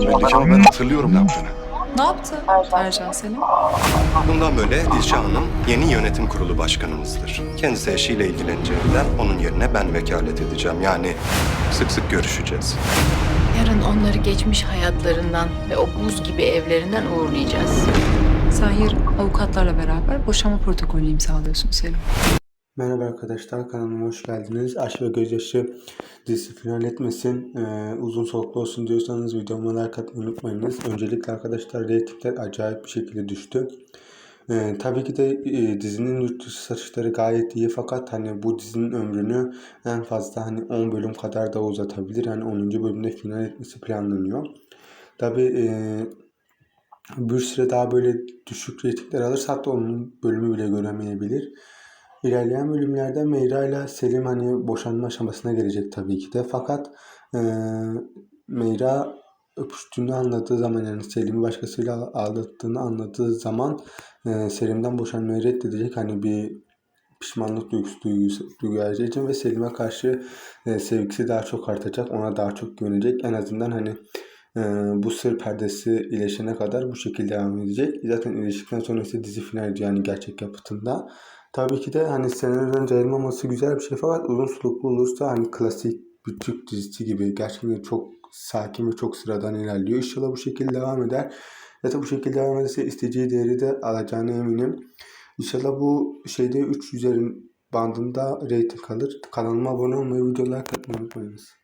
düşünmelice ama ben hatırlıyorum ne yaptığını. Ne yaptı Ercan Selim? Bundan böyle Dilşah Hanım yeni yönetim kurulu başkanımızdır. Kendisi eşiyle ilgileneceğinden onun yerine ben vekalet edeceğim. Yani sık sık görüşeceğiz. Yarın onları geçmiş hayatlarından ve o buz gibi evlerinden uğurlayacağız. Sen yarın avukatlarla beraber boşanma protokolünü imzalıyorsun Selim. Merhaba arkadaşlar kanalıma hoş geldiniz. Aşk ve Gözyaşı dizisi final etmesin, e, uzun soluklu olsun diyorsanız videoma like atmayı unutmayınız. Öncelikle arkadaşlar reytingler acayip bir şekilde düştü. E, tabii ki de e, dizinin yurt dışı satışları gayet iyi fakat hani bu dizinin ömrünü en fazla hani 10 bölüm kadar da uzatabilir. Yani 10. bölümde final etmesi planlanıyor. Tabii e, bir süre daha böyle düşük reytingler alırsa hatta onun bölümü bile göremeyebilir. İlerleyen bölümlerde Meyra ile Selim hani boşanma aşamasına gelecek tabii ki de. Fakat eee Meyra öpüştüğünü anladığı zaman yani Selim'i başkasıyla aldattığını anladığı zaman eee Selim'den boşanmayı reddedecek. Hani bir pişmanlık duygusu duygusu duyacağı için ve Selim'e karşı eee, sevgisi daha çok artacak. Ona daha çok güvenecek. En azından hani eee, bu sır perdesi iyileşene kadar bu şekilde devam edecek. Zaten iyileştikten sonra ise dizi final ediyor yani gerçek yapıtında. Tabii ki de hani senaryodan yayılmaması güzel bir şey fakat uzun soluklu olursa hani klasik bir Türk dizisi gibi gerçekten çok sakin ve çok sıradan ilerliyor. İnşallah bu şekilde devam eder. Zaten bu şekilde devam ederse isteyeceği değeri de alacağına eminim. İnşallah bu şeyde 3 üzerin bandında rating alır. Kanalıma abone olmayı, videolar katmayı unutmayınız.